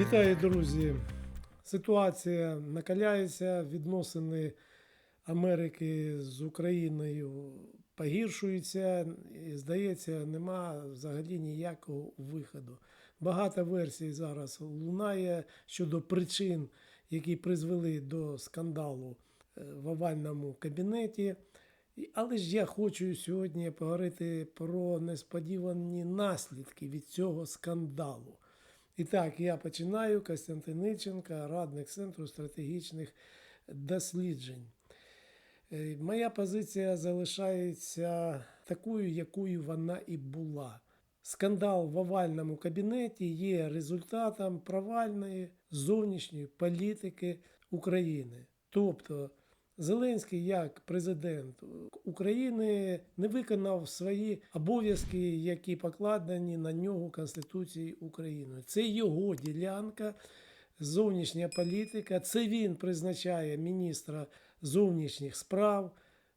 Вітаю, друзі! Ситуація накаляється, відносини Америки з Україною погіршуються, і, здається, нема взагалі ніякого виходу. Багато версій зараз лунає щодо причин, які призвели до скандалу е, в овальному кабінеті. Але ж я хочу сьогодні поговорити про несподівані наслідки від цього скандалу. І так, я починаю. Костянтин Ільченко, радник Центру стратегічних досліджень. Е, Моя позиція залишається такою, якою вона і була. Скандал в овальному кабінеті є результатом провальної зовнішньої політики України. Тобто Зеленський, як президент України, не виконав свої обов'язки, які покладені на нього Конституцією України. Це його ділянка, зовнішня політика. Це він призначає міністра зовнішніх справ,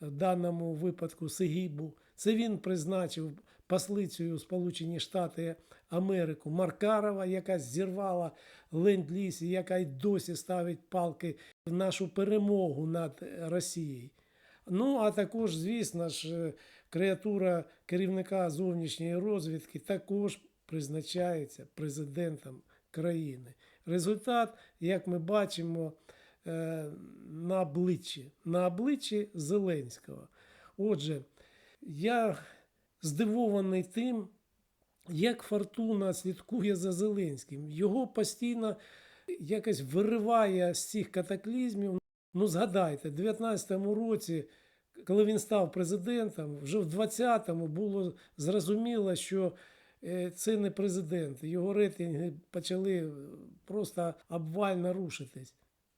в даному випадку Сигібу. Це він призначив послицею Сполучені Штати Америку Маркарова, яка зірвала ленд-ліз, яка й досі ставить палки в нашу перемогу над Росією. Ну, а також, звісно ж, е, креатура керівника зовнішньої розвідки також призначається президентом країни. Результат, як ми бачимо, е, на обличчі, на обличчі Зеленського. Отже, я здивований тим, як Фортуна слідкує за Зеленським. Його постійно якось вириває з цих катаклізмів. Ну, згадайте, в 19-му році, коли він став президентом, вже в 20-му було зрозуміло, що е, це не президент. Його рейтинги почали просто обвально рушитись.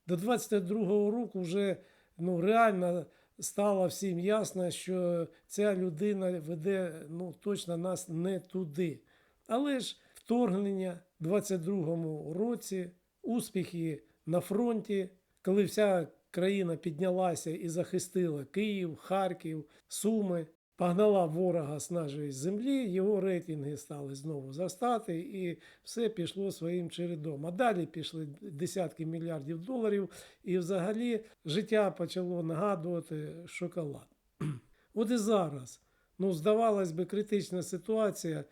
До 22-го року вже ну, реально стало всім ясно, що ця людина веде ну, точно нас не туди. Але ж вторгнення в 22-му році, успіхи на фронті, коли вся країна піднялася і захистила Київ, Харків, Суми, погнала ворога з нашої землі, його рейтинги стали знову зростати, і все пішло своїм чередом. А далі пішли десятки мільярдів доларів, і взагалі життя почало нагадувати шоколад. От і зараз, ну, здавалось би, критична ситуація.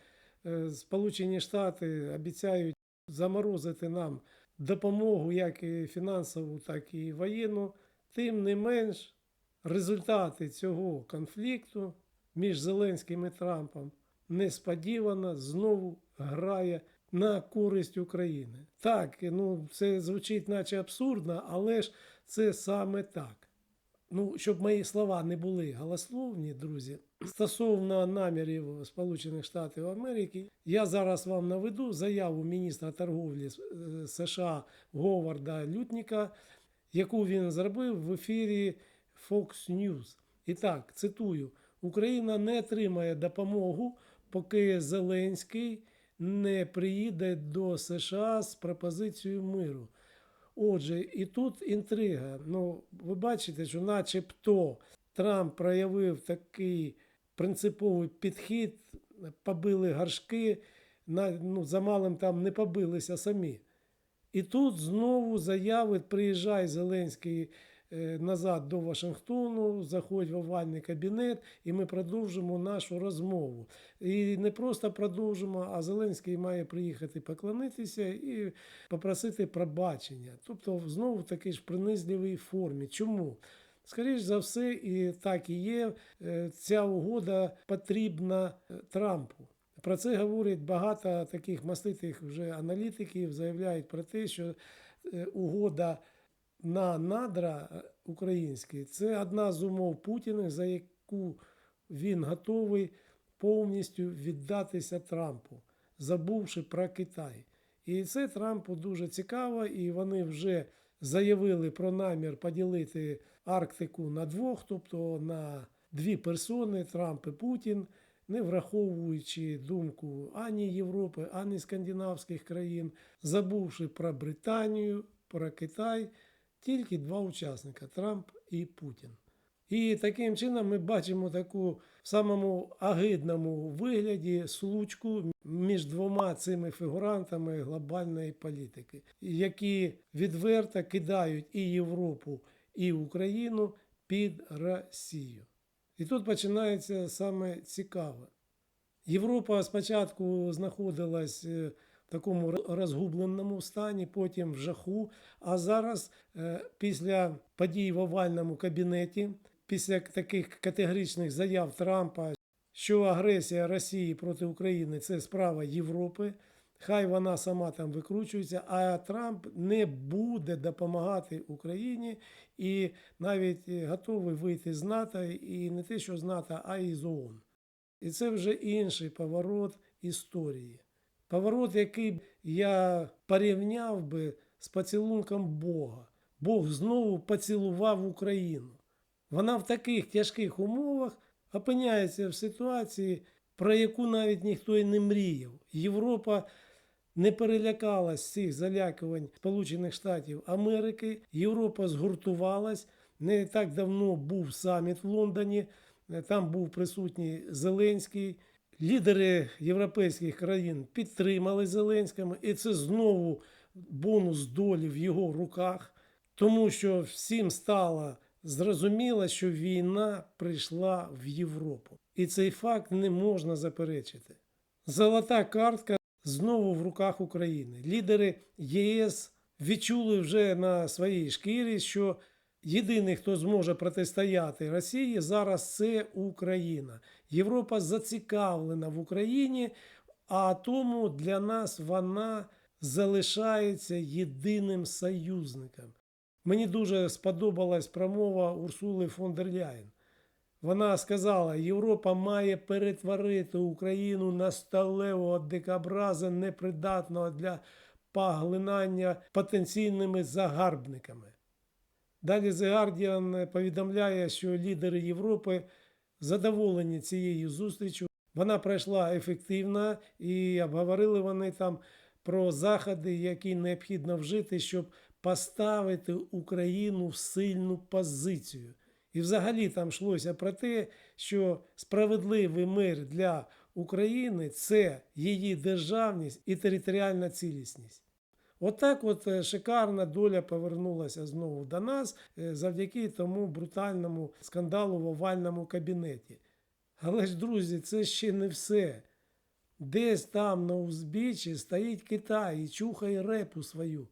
Е, Сполучені Штати обіцяють заморозити нам допомогу як і фінансову, так і воєнну. Тим не менш, результати цього конфлікту між Зеленським і Трампом несподівано знову грає на користь України. Так, ну це звучить наче абсурдно, але ж це саме так. Ну, щоб мої слова не були голословні, друзі, стосовно намірів Сполучених Штатів Америки, я зараз вам наведу заяву міністра торговлі е, США Говарда Лютніка, яку він зробив в ефірі Fox News. І так, цитую: Україна не отримає допомогу, поки Зеленський не приїде до США з пропозицією миру. Отже, і тут інтрига. Ну, ви бачите, що начебто Трамп проявив такий принциповий підхід, побили горшки, ну, за малим там не побилися самі. І тут знову заяви, приїжджай Зеленський назад до Вашингтону, заходь в овальний кабінет, і ми продовжимо нашу розмову. І не просто продовжимо, а Зеленський має приїхати поклонитися і попросити пробачення. Тобто, знову в такій ж принизливій формі. Чому? Скоріше за все, і так і є. е, Ця угода потрібна е, Трампу. Про це говорять багато таких маститих вже аналітиків, заявляють про те, що е, угода на надра українські це одна з умов Путіна, за яку він готовий повністю віддатися Трампу, забувши про Китай. І це Трампу дуже цікаво, і вони вже заявили про намір поділити Арктику на двох, тобто на дві персони Трамп і Путін, не враховуючи думку ані Європи, ані скандинавських країн, забувши про Британію, про Китай, тільки два учасника Трамп і Путін. І таким чином ми бачимо таку в самому агидному вигляді случку між двома цими фігурантами глобальної політики, які відверто кидають і Європу, і Україну під Росію. І тут починається саме цікаве. Європа спочатку знаходилась е, такому розгубленому стані, потім в жаху. А зараз, е, після подій в овальному кабінеті, після таких категоричних заяв Трампа, що агресія Росії проти України це справа Європи. Хай вона сама там викручується, а Трамп не буде допомагати Україні і навіть готовий вийти з НАТО, і не те, що з НАТО, а й з ООН. І це вже інший поворот історії. Поворот, який я порівняв би з поцілунком Бога. Бог знову поцілував Україну. Вона в таких тяжких умовах опиняється в ситуації, про яку навіть ніхто й не мріяв. Європа не перелякалась цих залякувань Сполучених Штатів Америки. Європа згуртувалась. Не так давно був саміт в Лондоні. Там був присутній Зеленський. Лідери європейських країн підтримали Зеленського, і це знову бонус долі в його руках, тому що всім стало зрозуміло, що війна прийшла в Європу. І цей факт не можна заперечити. Золота картка знову в руках України. Лідери ЄС відчули вже на своїй шкірі, що єдиний, хто зможе протистояти Росії, зараз це Україна. Європа зацікавлена в Україні, а тому для нас вона залишається єдиним союзником. Мені дуже сподобалась промова Урсули фон дер Ляєн. Вона сказала, Європа має перетворити Україну на сталевого дикобраза, непридатного для поглинання потенційними загарбниками. Далі The Guardian повідомляє, що лідери Європи задоволені цією зустрічю. Вона пройшла ефективно і обговорили вони там про заходи, які необхідно вжити, щоб поставити Україну в сильну позицію. І взагалі там йшлося про те, що справедливий мир для України це її державність і територіальна цілісність. Отак от е, шикарна доля повернулася знову до нас е, завдяки тому брутальному скандалу в овальному кабінеті. Але ж, друзі, це ще не все. Десь там на узбіччі стоїть Китай і чухає репу свою.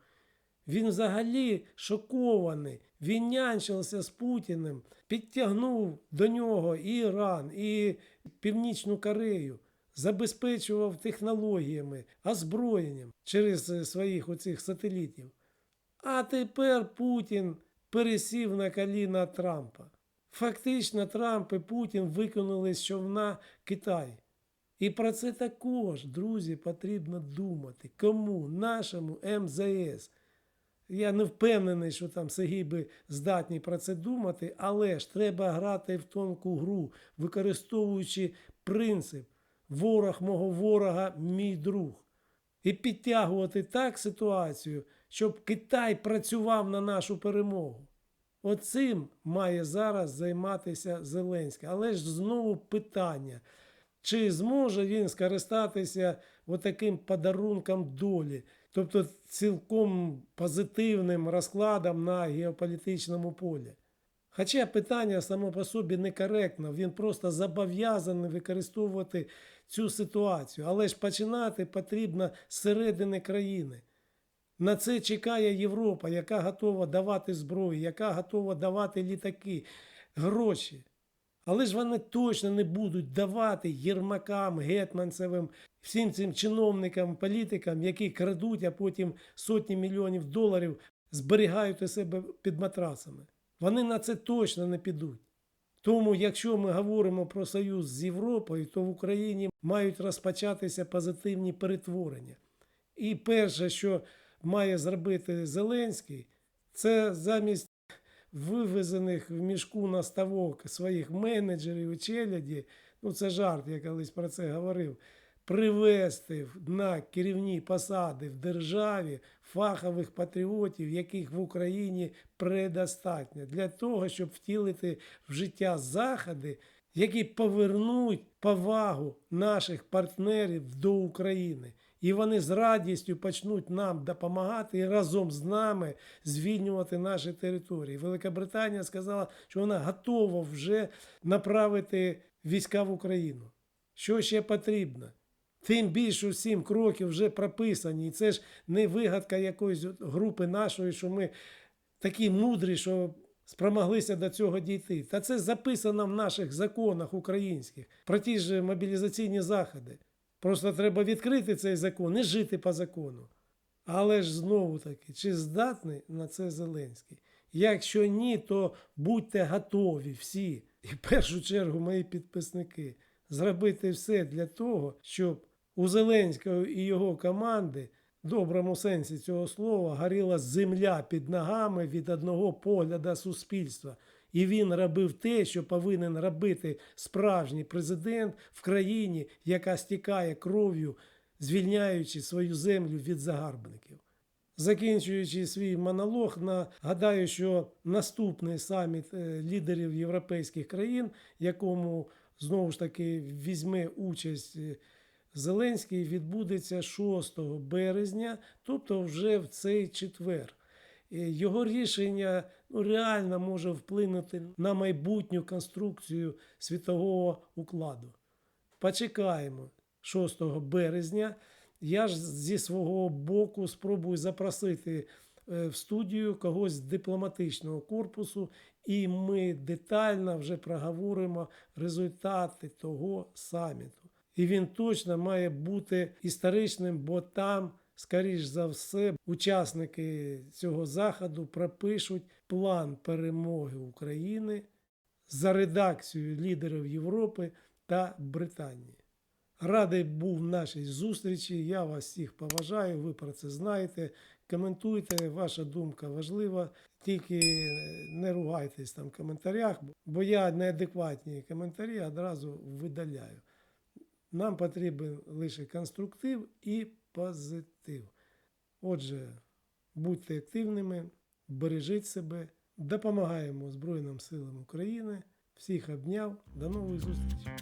Він взагалі шокований. Він нянчився з Путіним, підтягнув до нього і Іран, і Північну Корею, забезпечував технологіями, озброєнням через е, своїх оцих сателітів. А тепер Путін пересів на коліна Трампа. Фактично, Трамп і Путін виконали з човна Китай. І про це також, друзі, потрібно думати. Кому? Нашому МЗС. Я не впевнений, що там Сагіби здатні про це думати, але ж треба грати в тонку гру, використовуючи принцип ворог мого ворога, мій друг. І підтягувати так ситуацію, щоб Китай працював на нашу перемогу. Оцим має зараз займатися Зеленський. Але ж знову питання, чи зможе він скористатися отаким подарунком долі, тобто цілком позитивним розкладом на геополітичному полі. Хоча питання само по собі некоректно, він просто зобов'язаний використовувати цю ситуацію. Але ж починати потрібно з середини країни. На це чекає Європа, яка готова давати зброю, яка готова давати літаки, гроші. Але ж вони точно не будуть давати Єрмакам, Гетманцевим, всім цим чиновникам, політикам, які крадуть, а потім сотні мільйонів доларів зберігають у себе під матрасами. Вони на це точно не підуть. Тому, якщо ми говоримо про союз з Європою, то в Україні мають розпочатися позитивні перетворення. І перше, що має зробити Зеленський, це замість вивезених в мішку на ставок своїх менеджерів і челяді, ну це жарт, я колись про це говорив. Привести на керівні посади в державі фахових патріотів, яких в Україні предостатньо, для того, щоб втілити в життя заходи, які повернуть повагу наших партнерів до України. І вони з радістю почнуть нам допомагати і разом з нами звільнювати наші території. Велика Британія сказала, що вона готова вже направити війська в Україну. Що ще потрібно? Тим більше всім кроки вже прописані. І це ж не вигадка якоїсь групи нашої, що ми такі мудрі, що спромоглися до цього дійти. Та це записано в наших законах українських про ті ж мобілізаційні заходи. Просто треба відкрити цей закон і жити по закону. Але ж знову таки, чи здатний на це Зеленський? Якщо ні, то будьте готові всі, і в першу чергу мої підписники, зробити все для того, щоб у Зеленського і його команди, в доброму сенсі цього слова, горіла земля під ногами від одного погляду суспільства. І він робив те, що повинен робити справжній президент в країні, яка стікає кров'ю, звільняючи свою землю від загарбників. Закінчуючи свій монолог, нагадаю, що наступний саміт е, лідерів європейських країн, якому знову ж таки візьме участь е, Зеленський, відбудеться 6 березня, тобто вже в цей четвер. Е, Його рішення ну, реально може вплинути на майбутню конструкцію світового укладу. Почекаємо 6 березня. Я ж зі свого боку спробую запросити е, в студію когось з дипломатичного корпусу, і ми детально вже проговоримо результати того саміту. І він точно має бути історичним, бо там, скоріш за все, учасники цього заходу пропишуть план перемоги України за редакцією лідерів Європи та Британії. Радий був нашій зустрічі. Я вас всіх поважаю, ви про це знаєте. Коментуйте, ваша думка важлива. Тільки не ругайтесь там в коментарях, бо я неадекватні коментарі одразу видаляю. Нам потрібен лише конструктив і позитив. Отже, будьте активними, бережіть себе, допомагаємо Збройним силам України. Всіх обняв. До нових зустрічей!